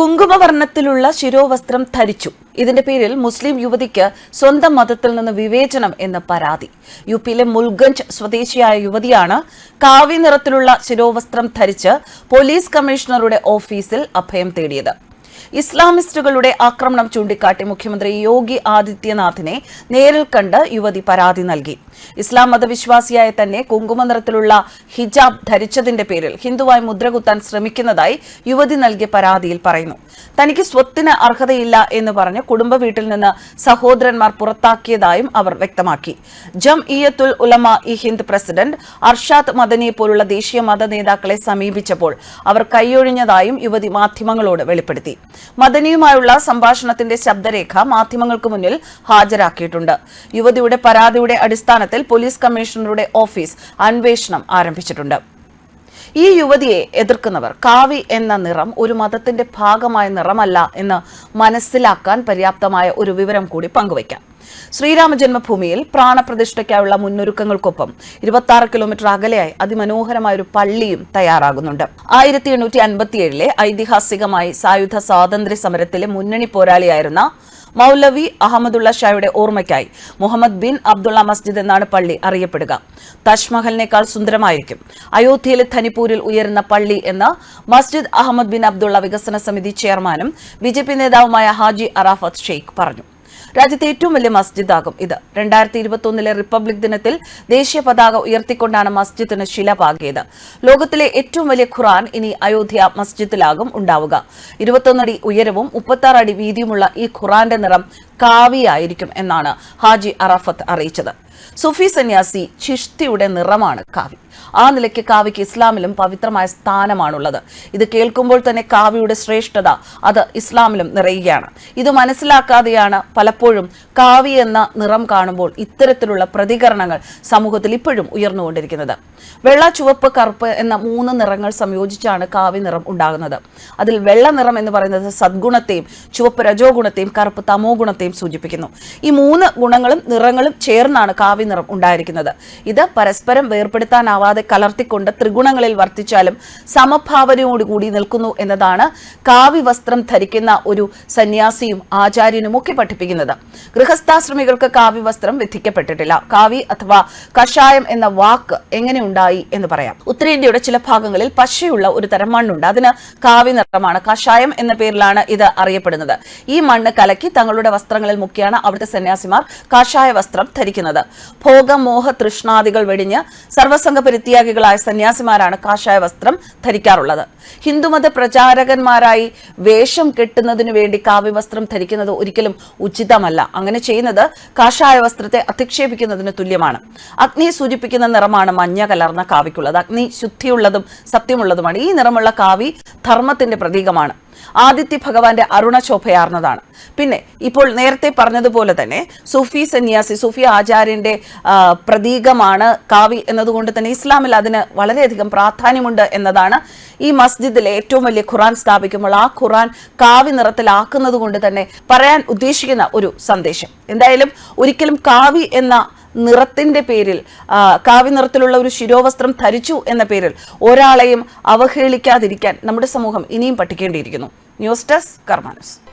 കുങ്കുമവർണത്തിലുള്ള ശിരോവസ്ത്രം ധരിച്ചു. ഇതിന്റെ പേരിൽ മുസ്ലിം യുവതിക്ക് സ്വന്തം മതത്തിൽ നിന്ന് വിവേചനം എന്ന് പരാതി. യു പിയിലെ മുൽഗഞ്ച് സ്വദേശിയായ യുവതിയാണ് കാവ്യ നിറത്തിലുള്ള ശിരോവസ്ത്രം ധരിച്ച് പോലീസ് കമ്മീഷണറുടെ ഓഫീസിൽ അഭയം തേടിയത്. ഇസ്ലാമിസ്റ്റുകളുടെ ആക്രമണം ചൂണ്ടിക്കാട്ടി മുഖ്യമന്ത്രി യോഗി ആദിത്യനാഥിനെ നേരിൽ കണ്ട് യുവതി പരാതി നൽകി. ഇസ്ലാം മതവിശ്വാസിയായ തന്നെ കുങ്കുമനിറത്തിലുള്ള ഹിജാബ് ധരിച്ചതിന്റെ പേരിൽ ഹിന്ദുവായി മുദ്രകുത്താൻ ശ്രമിക്കുന്നതായി യുവതി നൽകിയ പരാതിയിൽ പറയുന്നു. തനിക്ക് സ്വത്തിന് അർഹതയില്ല എന്ന് പറഞ്ഞ് കുടുംബ വീട്ടിൽ നിന്ന് സഹോദരന്മാർ പുറത്താക്കിയതായും അവർ വ്യക്തമാക്കി. ജം ഇയത്തുൽ ഉലമ ഇ ഹിന്ദ് പ്രസിഡന്റ് അർഷാദ് മദനിയെ പോലുള്ള ദേശീയ മത നേതാക്കളെ സമീപിച്ചപ്പോൾ അവർ കൈയൊഴിഞ്ഞതായും യുവതി മാധ്യമങ്ങളോട് വെളിപ്പെടുത്തി. മദനിയുമായുള്ള സംഭാഷണത്തിന്റെ ശബ്ദരേഖ മാധ്യമങ്ങൾക്ക് മുന്നിൽ ഹാജരാക്കിയിട്ടുണ്ട്. യുവതിയുടെ പരാതിയുടെ അടിസ്ഥാനത്തിൽ പോലീസ് കമ്മീഷണറുടെ ഓഫീസ് അന്വേഷണം ആരംഭിച്ചിട്ടുണ്ട്. ഈ യുവതിയെ എതിർക്കുന്നവർ കാവി എന്ന നിറം ഒരു മതത്തിന്റെ ഭാഗമായ നിറമല്ല എന്ന് മനസ്സിലാക്കാൻ പര്യാപ്തമായ ഒരു വിവരം കൂടി പങ്കുവയ്ക്കാം. ശ്രീരാമ ജന്മഭൂമിയിൽ പ്രാണപ്രതിഷ്ഠയ്ക്കായുള്ള മുന്നൊരുക്കങ്ങൾക്കൊപ്പം ഇരുപത്തി ആറ് കിലോമീറ്റർ അകലെയായി അതിമനോഹരമായ ഒരു പള്ളിയും തയ്യാറാകുന്നുണ്ട്. ആയിരത്തി എണ്ണൂറ്റി അൻപത്തിയേഴിലെ ഐതിഹാസികമായി സായുധ സ്വാതന്ത്ര്യ സമരത്തിലെ മുന്നണി പോരാളിയായിരുന്ന മൗലവി അഹമ്മദുള്ള ഷായുടെ ഓർമ്മയ്ക്കായി മുഹമ്മദ് ബിൻ അബ്ദുള്ള മസ്ജിദ് എന്നാണ് പള്ളി അറിയപ്പെടുക. താജ്മഹലിനേക്കാൾ സുന്ദരമായിരിക്കും. അയോധ്യയിലെ ധനിപ്പൂരിൽ ഉയരുന്ന പള്ളി എന്ന് മസ്ജിദ് അഹമ്മദ് ബിൻ അബ്ദുള്ള വികസന സമിതി ചെയർമാനും ബിജെപി നേതാവുമായ ഹാജി അറാഫത്ത് ഷെയ്ഖ് പറഞ്ഞു. രാജ്യത്തെ ഏറ്റവും വലിയ മസ്ജിദാകും ഇത്. രണ്ടായിരത്തി ഇരുപത്തിയൊന്നിലെ റിപ്പബ്ലിക് ദിനത്തിൽ ദേശീയ പതാക ഉയർത്തിക്കൊണ്ടാണ് മസ്ജിദിന് ശില പാകിയത് ലോകത്തിലെ ഏറ്റവും വലിയ ഖുറാൻ ഇനി അയോധ്യ മസ്ജിദിലാകും ഉണ്ടാവുക. ഇരുപത്തൊന്നടി ഉയരവും മുപ്പത്തി അടി വീതിയുമുള്ള ഈ ഖുറാന്റെ നിറം കാവിയായിരിക്കും എന്നാണ് ഹാജി അറാഫത്ത് അറിയിച്ചത്. സുഫി സന്യാസി ചിഷ്തിയുടെ നിറമാണ് കാവി ആ നിലയ്ക്ക് കാവിക്ക് ഇസ്ലാമിലും പവിത്രമായ സ്ഥാനമാണുള്ളത്. ഇത് കേൾക്കുമ്പോൾ തന്നെ കാവിയുടെ ശ്രേഷ്ഠത അത് ഇസ്ലാമിലും നിറയുകയാണ്. ഇത് മനസ്സിലാക്കാതെയാണ് പലപ്പോഴും കാവി എന്ന നിറം കാണുമ്പോൾ ഇത്തരത്തിലുള്ള പ്രതികരണങ്ങൾ സമൂഹത്തിൽ ഇപ്പോഴും ഉയർന്നുകൊണ്ടിരിക്കുന്നത്. വെള്ള ചുവപ്പ് കറുപ്പ് എന്ന മൂന്ന് നിറങ്ങൾ സംയോജിച്ചാണ് കാവി നിറം ഉണ്ടാകുന്നത്. അതിൽ വെള്ള നിറം എന്ന് പറയുന്നത് സദ്ഗുണത്തെയും ചുവപ്പ് രജോ ഗുണത്തെയും കറുപ്പ് തമോ ഗുണത്തെയും സൂചിപ്പിക്കുന്നു. ഈ മൂന്ന് ഗുണങ്ങളും നിറങ്ങളും ചേർന്നാണ് കാവി നിറം ഉണ്ടായിരിക്കുന്നത്. ഇത് പരസ്പരം വേർപെടുത്താനാവാതെ കലർത്തിക്കൊണ്ട് ത്രിഗുണങ്ങളിൽ വർത്തിച്ചാലും സമഭാവനയോടുകൂടി നിൽക്കുന്നു എന്നതാണ് കാവി വസ്ത്രം ധരിക്കുന്ന ഒരു സന്യാസിയും ആചാര്യനും ഒക്കെ പഠിപ്പിക്കുന്നത്. ഗൃഹസ്ഥാശ്രമികൾക്ക് കാവി വസ്ത്രം വിധിക്കപ്പെട്ടിട്ടില്ല. കാവി അഥവാ കഷായം എന്ന വാക്ക് എങ്ങനെ ഉണ്ടായി എന്ന് പറയാം. ഉത്തരേന്ത്യയുടെ ചില ഭാഗങ്ങളിൽ പശയുള്ള ഒരു തരം മണ്ണുണ്ട്. അതിന് കാവി നിറമാണ്. കഷായം എന്ന പേരിലാണ് ഇത് അറിയപ്പെടുന്നത്. ഈ മണ്ണ് കലക്കി തങ്ങളുടെ വസ്ത്രങ്ങളിൽ മുക്കിയാണ് അവിടുത്തെ സന്യാസിമാർ കാഷായ വസ്ത്രം ധരിക്കുന്നത്. ഭോഗമോഹ തൃഷ്ണാദികൾ വെടിഞ്ഞ് സർവസംഘ പരിത്യാഗികളായ സന്യാസിമാരാണ് കാഷായ വസ്ത്രം ധരിക്കാറുള്ളത്. ഹിന്ദുമത പ്രചാരകന്മാരായി വേഷം കെട്ടുന്നതിനു വേണ്ടി കാവ്യവസ്ത്രം ധരിക്കുന്നത് ഒരിക്കലും ഉചിതമല്ല. അങ്ങനെ ചെയ്യുന്നത് കാഷായ വസ്ത്രത്തെ അധിക്ഷേപിക്കുന്നതിന് തുല്യമാണ്. അഗ്നി സൂചിപ്പിക്കുന്ന നിറമാണ് മഞ്ഞ കലർന്ന കാവിക്കുള്ളത് അഗ്നി ശുദ്ധിയുള്ളതും സത്യമുള്ളതുമാണ്. ഈ നിറമുള്ള കാവി ധർമ്മത്തിന്റെ പ്രതീകമാണ്. ആദിത്യ ഭഗവാന്റെ അരുണശോഭയാർന്നതാണ്. പിന്നെ ഇപ്പോൾ നേരത്തെ പറഞ്ഞതുപോലെ തന്നെ സൂഫി സന്യാസി സൂഫി ആചാര്യന്റെ പ്രതീകമാണ് കാവി എന്നതുകൊണ്ട് തന്നെ ഇസ്ലാമിൽ അതിന് വളരെയധികം പ്രാധാന്യമുണ്ട് എന്നതാണ് ഈ മസ്ജിദിലെ ഏറ്റവും വലിയ ഖുറാൻ സ്ഥാപിക്കുമ്പോൾ ആ ഖുറാൻ കാവി നിറത്തിലാക്കുന്നത് കൊണ്ട് തന്നെ പറയാൻ ഉദ്ദേശിക്കുന്ന ഒരു സന്ദേശം. എന്തായാലും ഒരിക്കലും കാവി എന്ന നിറത്തിന്റെ പേരിൽ കാവ്യ കാവി നിറത്തിലുള്ള ഒരു ശിരോവസ്ത്രം ധരിച്ചു എന്ന പേരിൽ ഒരാളെയും അവഹേളിക്കാതിരിക്കാൻ നമ്മുടെ സമൂഹം ഇനിയും പഠിക്കേണ്ടിയിരിക്കുന്നു ന്യൂസ് ഡെസ്ക് കർമാനസ്